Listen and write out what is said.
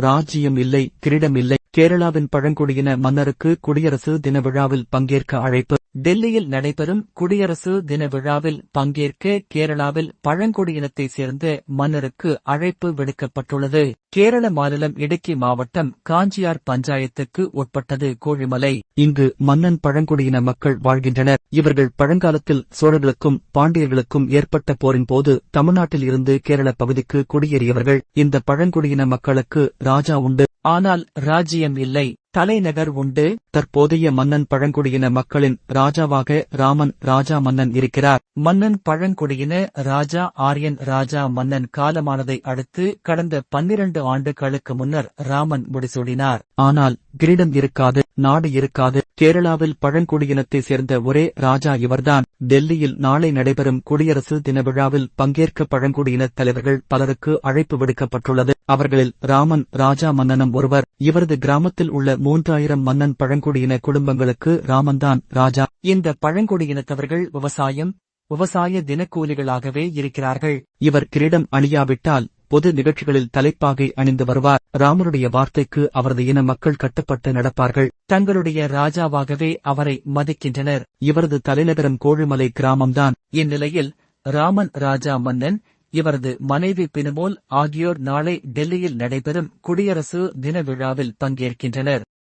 ராஜ்யம் இல்லை கிரீடம் இல்லை. கேரளாவின் பழங்குடியின மன்னருக்கு குடியரசு தின விழாவில் பங்கேற்க அழைப்பு. டெல்லியில் நடைபெறும் குடியரசு தின விழாவில் பங்கேற்க கேரளாவில் பழங்குடியினத்தை சேர்ந்த மன்னருக்கு அழைப்பு விடுக்கப்பட்டுள்ளது. கேரள மாநிலம் இடுக்கி மாவட்டம் காஞ்சியார் பஞ்சாயத்துக்கு உட்பட்டது கோழிமலை. இங்கு மன்னன் பழங்குடியின மக்கள் வாழ்கின்றனர். இவர்கள் பழங்காலத்தில் சோழர்களுக்கும் பாண்டியர்களுக்கும் ஏற்பட்ட போரின் போது தமிழ்நாட்டில் இருந்து கேரள பகுதிக்கு குடியேறியவர்கள். இந்த பழங்குடியின மக்களுக்கு ராஜா உண்டு. ஆனால் ராஜ்யம் இல்லை. தலைநகர் உண்டு. தற்போதைய மன்னன் பழங்குடியின மக்களின் ராஜாவாக ராமன் ராஜா மன்னன் இருக்கிறார். மன்னன் பழங்குடியின ராஜா ஆரியன் ராஜா மன்னன் காலமானதை அடுத்து கடந்த பன்னிரண்டு ஆண்டுகளுக்கு முன்னர் ராமன் முடிசூடினார். ஆனால் கிரீடம் இருக்காது நாடு இருக்காது. கேரளாவில் பழங்குடியினத்தை சேர்ந்த ஒரே ராஜா இவர்தான். டெல்லியில் நாளை நடைபெறும் குடியரசு தின விழாவில் பங்கேற்க பழங்குடியின தலைவர்கள் பலருக்கு அழைப்பு விடுக்கப்பட்டுள்ளது. அவர்களில் ராமன் ராஜா மன்னனும் ஒருவர். இவரது கிராமத்தில் உள்ள மூன்றாயிரம் மன்னன் பழங்குடியின குடும்பங்களுக்கு ராமன்தான் ராஜா. இந்த பழங்குடியினத்தவர்கள் விவசாயம் விவசாய தினக்கூலிகளாகவே இருக்கிறார்கள். இவர் கிரீடம் அணியாவிட்டால் பொது நிகழ்ச்சிகளில் தலைப்பாகை அணிந்து வருவார். ராமருடைய வார்த்தைக்கு அவரது இன மக்கள் கட்டுப்பட்டு நடப்பார்கள். தங்களுடைய ராஜாவாகவே அவரை மதிக்கின்றனர். இவரது தலைநகரம் கோழிமலை கிராமம்தான். இந்நிலையில் ராமன் ராஜா மன்னன் இவரது மனைவி பினுமோல் ஆகியோர் நாளை டெல்லியில் நடைபெறும் குடியரசு தின விழாவில் பங்கேற்கின்றனர்.